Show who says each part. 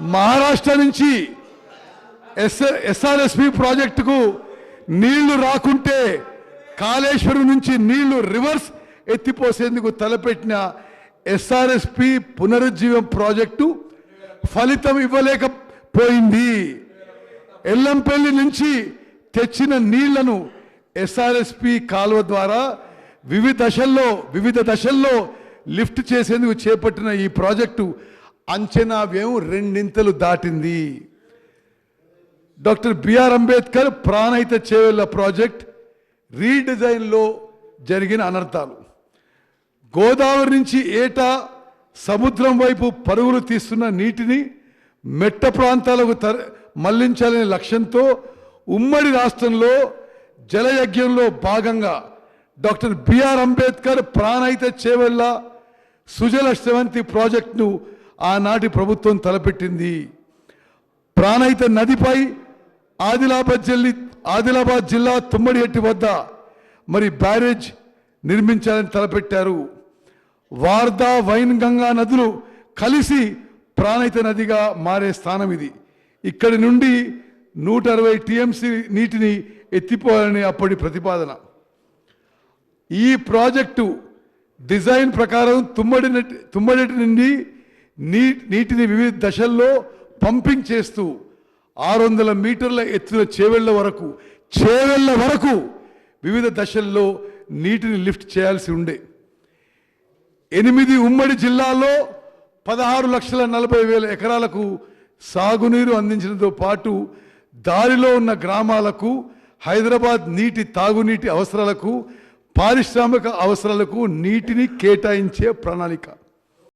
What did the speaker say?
Speaker 1: మహారాష్ట్ర నుంచి yes SRSP ప్రాజెక్టుకు నీళ్ళు రాకుంటే కాళేశ్వరం నుంచి నీళ్ళు రివర్స్ ఎత్తిపోసేందుకు తలపెట్టిన ఎస్ఆర్ఎస్పి పునరుజ్జీవం ప్రాజెక్టు ఫలితం ఇవ్వలేకపోయింది. ఎల్లంపల్లి నుంచి తెచ్చిన నీళ్ళను ఎస్ఆర్ఎస్పి కాలువ ద్వారా వివిధ దశల్లో వివిధ దశల్లో లిఫ్ట్ చేసేందుకు చేపట్టిన ఈ ప్రాజెక్టు అంచనా వ్యయం రెండింతలు దాటింది. Doctor B R Ambedkar Pranahita Chevella project రీడిజైన్లో జరిగిన అనర్థాలు. గోదావరి నుంచి ఏటా సముద్రం వైపు పరుగులు తీస్తున్న నీటిని మెట్ట ప్రాంతాలకు తర మళ్ళించాలనే లక్ష్యంతో ఉమ్మడి రాష్ట్రంలో జలయజ్ఞంలో భాగంగా doctor B R Ambedkar Pranahita Chevella Sujala Sravanthi ప్రాజెక్టును ఆనాటి ప్రభుత్వం తలపెట్టింది. ప్రాణహిత నదిపై ఆదిలాబాద్ జిల్లి ఆదిలాబాద్ జిల్లా తుమ్మడిహట్టి వద్ద మరి బ్యారేజ్ నిర్మించాలని తలపెట్టారు. వార్దా వైన్ గంగా నదులు కలిసి ప్రాణహిత నదిగా మారే స్థానం ఇది. ఇక్కడి నుండి నూట అరవై టీఎంసీ నీటిని ఎత్తిపోయాలని అప్పటి ప్రతిపాదన. ఈ ప్రాజెక్టు డిజైన్ ప్రకారం తుమ్మడి నటి- నుండి నీ నీటిని వివిధ దశల్లో పంపింగ్ చేస్తూ ఆరు వందల మీటర్ల ఎత్తున చేవెళ్ళ వరకు చేవెళ్ళ వరకు వివిధ దశల్లో నీటిని లిఫ్ట్ చేయాల్సి ఉండే. ఎనిమిది ఉమ్మడి జిల్లాల్లో పదహారు లక్షల నలభై వేల ఎకరాలకు సాగునీరు అందించడంతో పాటు దారిలో ఉన్న గ్రామాలకు హైదరాబాద్ నీటి తాగునీటి అవసరాలకు పారిశ్రామిక అవసరాలకు నీటిని కేటాయించే ప్రణాళిక.